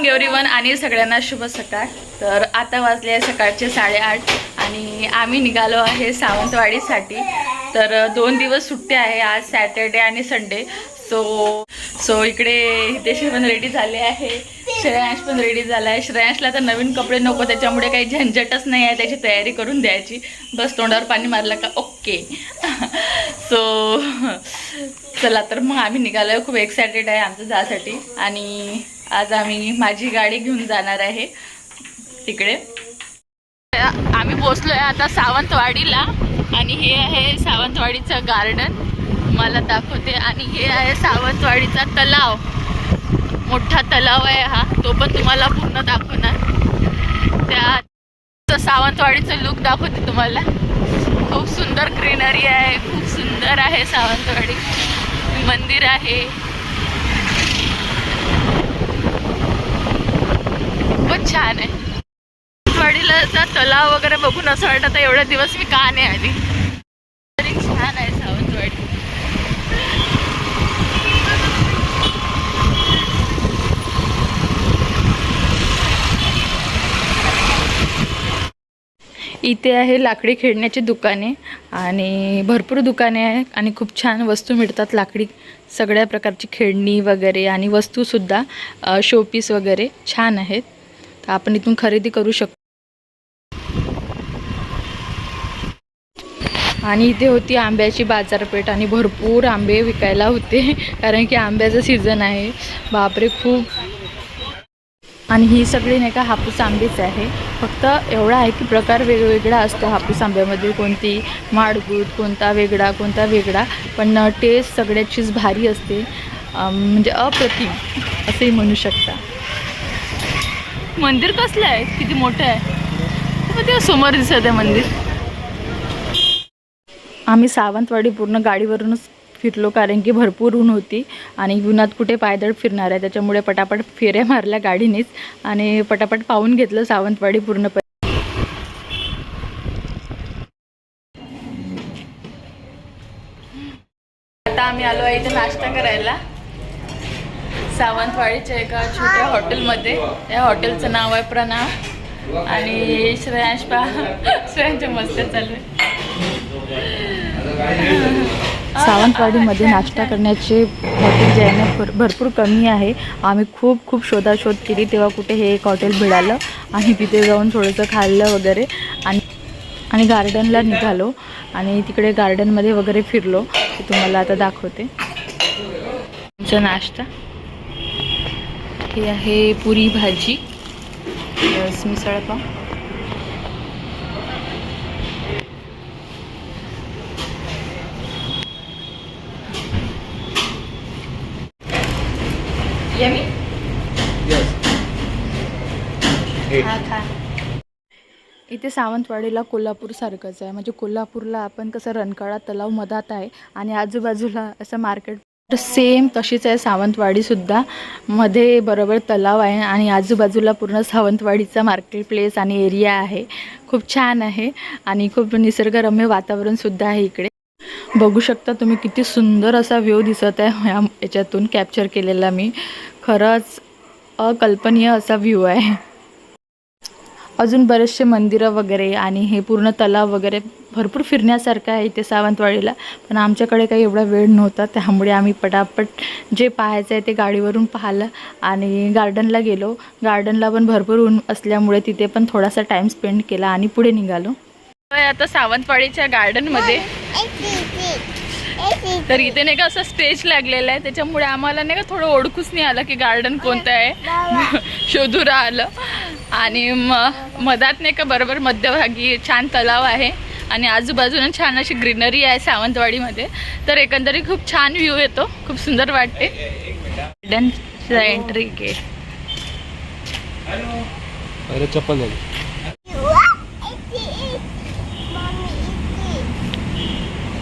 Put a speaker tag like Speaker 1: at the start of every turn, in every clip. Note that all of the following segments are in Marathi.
Speaker 1: मॉर्निंग एव्हरी वन आणि सगळ्यांना शुभ सकाळ. तर आता वाजले आहे सकाळचे साडेआठ आणि आम्ही निघालो आहे सावंतवाडीसाठी. तर दोन दिवस सुट्टी आहे आज सॅटर्डे आणि संडे. सो सो इकडे हितेश पण रेडी झाले आहे. श्रेयांश पण रेडी झाला आहे श्रेयांशला तर नवीन कपडे नको त्याच्यामुळे काही झंझटच नाही आहे त्याची तयारी करून द्यायची. बस तोंडावर पाणी मारलं का? ओके. सो चला तर मग आम्ही निघालो आहे खूप एक्सायटेड आहे आमचं जासाठी. आणि आज आम्ही माझी गाडी घेऊन जाणार आहे. तिकडे. आम्ही पोचलो आहे आता सावंतवाडीला. आणि हे आहे सावंतवाडीचं गार्डन मला दाखवते. आणि हे आहे सावंतवाडीचा तलाव. मोठा तलाव आहे हा. तो पण तुम्हाला पूर्ण दाखवणार. त्या सावंतवाडीचं लुक दाखवते तुम्हाला. खूप सुंदर ग्रीनरी आहे. खूप सुंदर आहे सावंतवाडी. मंदिर आहे. खूपच छान आहे. सावंतवाडीला तलाव वगैरे बघून असं वाटतं एवढे दिवस मी का नाही आली. तरी छान आहे सावंतवाडी. इथे आहे लाकडी खेळण्याची दुकाने आणि भरपूर दुकाने आहे आणि खूप छान वस्तू मिळतात लाकडी सगळ्या प्रकारची खेळणी वगैरे आणि वस्तूसुद्धा शोपीस वगैरे छान आहेत. आपण इथून खरेदी करू शकतो? आणि इथे होती आंब्याची बाजारपेठ आणि भरपूर आंबे विकायला होते कारण की आंब्याचं सीझन आहे. बापरे खूप. आणि ही सगळी नाही का हापूस आंबेच आहे. फक्त एवढा आहे की प्रकार वेगवेगळा असतो हापूस आंब्यामध्ये. कोणती माडगूट कोणता वेगळा कोणता वेगळा. पण टेस्ट सगळ्याचीच भारी असते. म्हणजे अप्रतिम असंही म्हणू शकता. मंदिर कसलं आहे? किती मोठं आहे? मग ते समोर दिसत आहे मंदिर. आम्ही सावंतवाडी पूर्ण गाडीवरूनच फिरलो कारण की भरपूर ऊन होती आणि उन्हात कुठे पायदळ फिरणार आहे? त्याच्यामुळे पटापट फेऱ्या मारल्या गाडीनेच आणि पटापट पाहून घेतलं सावंतवाडी पूर्णपणे आता आम्ही आलो आहे इथे नाश्ता करायला. सावंतवाडीच्या एका छोट्या हॉटेलमध्ये. या हॉटेलचं नाव आहे प्रणाम. आणि श्रेयांश पा श्रेयांच्या मस्त चालू आहे. सावंतवाडीमध्ये नाश्ता करण्याचे हॉटेल जे आहे ना भर भरपूर कमी आहे. आम्ही खूप खूप शोधाशोध केली तेव्हा कुठे हे एक हॉटेल मिळालं. आणि तिथे जाऊन थोडंसं खाल्लं वगैरे. आणि आणि गार्डनला निघालो. आणि तिकडे गार्डनमध्ये वगैरे फिरलो. तुम्हाला आता दाखवते. तुमचा नाश्ता. हे आहे पुरी भाजी. मिसळपाव हा इथे सावंतवाडीला कोल्हापूर सारखंच आहे. म्हणजे कोल्हापूरला आपण कसं रंकाळा तलाव मधात आहे आणि आजूबाजूला असं मार्केट सेम तशीच आहे सावंतवाडीसुद्धा मध्ये बरोबर तलाव आहे आणि आजूबाजूला पूर्ण सावंतवाडीचा मार्केट प्लेस आणि एरिया आहे. खूप छान आहे आणि खूप निसर्गरम्य वातावरणसुद्धा आहे इकडे. बघू शकता तुम्ही किती सुंदर असा व्ह्यू दिसत आहे. ह्या याच्यातून कॅप्चर केलेला मी. खरंच अकल्पनीय असा व्ह्यू आहे. अजून बरेचसे मंदिरं वगैरे आणि हे पूर्ण तलाव वगैरे भरपूर फिरण्यासारखं आहे इथे सावंतवाडीला. पण आमच्याकडे काही एवढा वेळ नव्हता त्यामुळे आम्ही पटापट जे पाहायचं आहे ते गाडीवरून पाहिलं आणि गार्डनला गेलो. गार्डनला पण भरपूर ऊन असल्यामुळे तिथे पण थोडासा टाईम स्पेंड केला आणि पुढे निघालो. आता सावंतवाडीच्या गार्डनमध्ये. तर इथे नाही का असं स्टेज लागलेलं आहे त्याच्यामुळे आम्हाला नाही का थोडं ओळखूच नाही आलं की गार्डन कोणतं आहे. शोधू राहिलं आणि म मधात नाही का बरोबर मध्यभागी छान तलाव आहे. आणि आजूबाजूला छान अशी ग्रीनरी आहे सावंतवाडीमध्ये. तर एकंदरीत खूप छान व्ह्यू येतो. खूप सुंदर वाटते. एंट्री गेट
Speaker 2: अरे चप्पल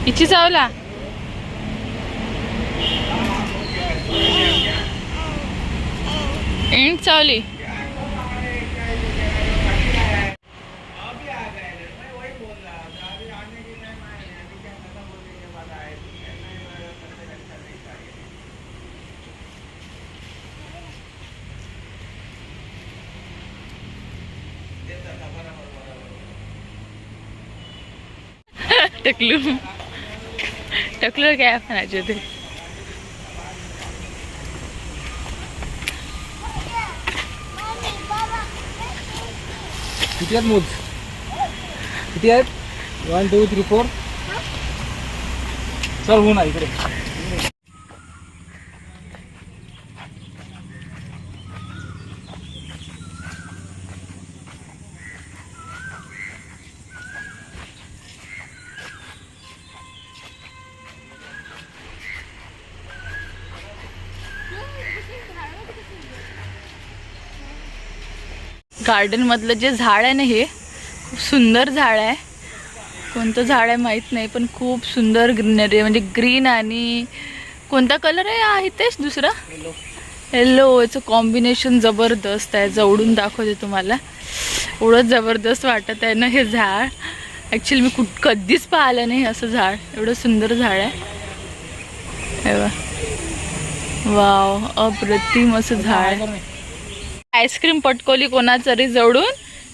Speaker 1: इची चावला. एंड चावली. टकलू टकलू काय म्हणायचे ते
Speaker 2: किती आहेत मोज? किती आहेत? वन टू थ्री फोर चल हो ना इकडे.
Speaker 1: गार्डन मधलं जे झाड आहे ना हे खूप सुंदर झाड आहे. कोणतं झाड आहे माहीत नाही पण खूप सुंदर ग्रीनरी म्हणजे ग्रीन आणि कोणता कलर आहे? आहे तेच दुसरा? येल्लो याचं कॉम्बिनेशन जबरदस्त आहे. जवळून दाखवते तुम्हाला. एवढं जबरदस्त वाटत आहे ना हे झाड. ॲक्च्युली मी कुठ कधीच पाहिलं नाही असं झाड. एवढं सुंदर झाड आहे. वाव अप्रतिम असं झाड आहे. आईस्क्रीम पटकोली कोणातरी जवळून?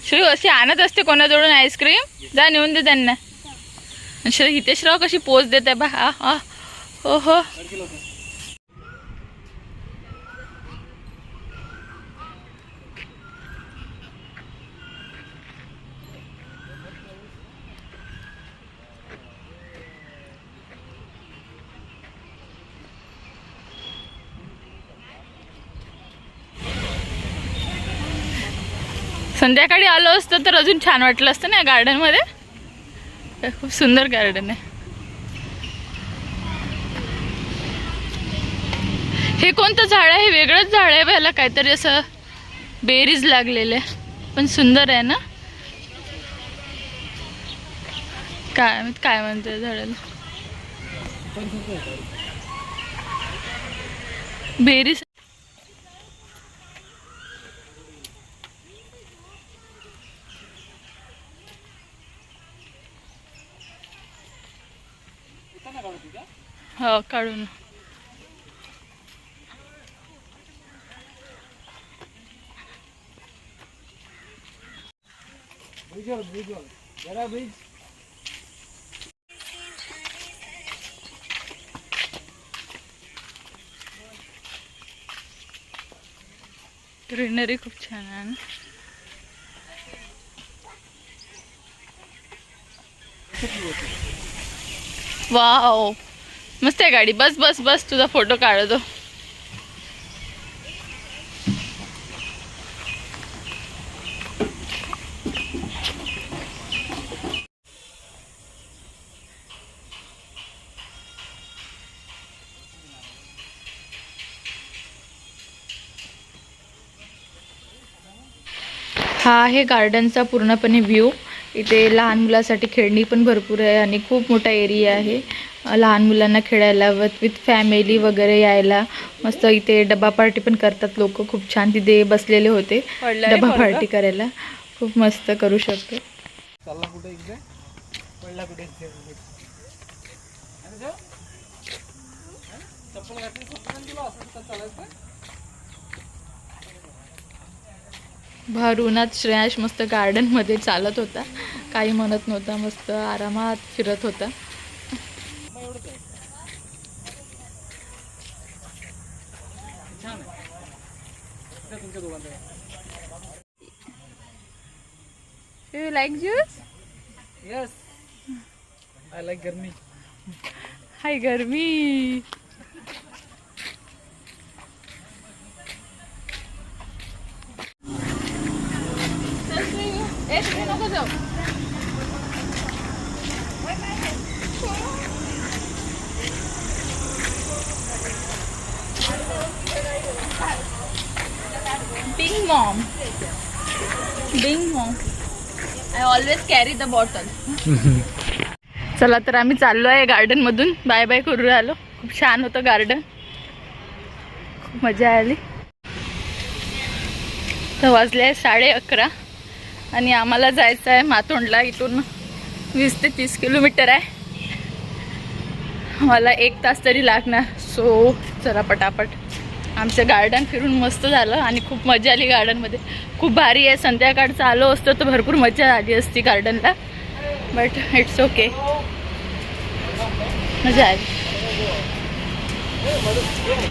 Speaker 1: श्री अशी आणत असते कोणाजवळून आईस्क्रीम? जा नेऊन दे त्यांना. आणि श्री हितेशराव कशी पोच देते बा? हा हा. हो, हो. संध्याकाळी आलो असतं तर अजून छान वाटलं असतं ना या गार्डनमध्ये खूप सुंदर गार्डन आहे. हे कोणतं झाड आहे? हे वेगळंच झाड आहे याला काहीतरी असं बेरीज लागलेले. पण सुंदर आहे ना? काय काय म्हणते झाडाला? बेरीज हो काढून. ग्रीनरी खूप छान आहे ना. वाव. मस्त आहे गाडी. बस बस बस. तुझा फोटो काढतो हा आहे गार्डनचा पूर्णपणे व्ह्यू इथे लहान मुलासाठी खेळणी पण भरपूर आहे आणि खूप मोठा एरिया आहे. लहान मुलांना खेळायला व विथ फॅमिली वगैरे यायला मस्त इथे डबा पार्टी पण करतात लोक. खूप छान तिथे बसलेले होते. डबा पार्टी करायला. खूप मस्त करू शकतो.
Speaker 2: कुठे इकडे पडला कुठे इकडे? अरे जाऊ. हा? चप्पल घातली चप्पल तुला असं कसं चालायचं
Speaker 1: भर उन्हात श्रेयाश मस्त गार्डनमध्ये चालत होता. काही म्हणत नव्हता मस्त आरामात फिरत होता. You like juice
Speaker 2: yes I like गरमी
Speaker 1: हाय गरमी Bing mom. Bing mom. I always carry the bottle. चला तर आम्ही चाललो आहे गार्डन मधून बाय बाय करू आलो खूप छान होतं गार्डन खूप मजा आली तर वाजले आहे साडे अकरा आणि आम्हाला जायचं आहे मातोंडला. इथून वीस ते तीस किलोमीटर आहे. मला एक तास तरी लागणार. सो चला पटापट. आमचं गार्डन फिरून मस्त झालं आणि खूप मजा आली गार्डनमध्ये खूप भारी आहे. संध्याकाळचं आलो असतं तर भरपूर मजा आली असती गार्डनला बट इट्स ओके मजा आली.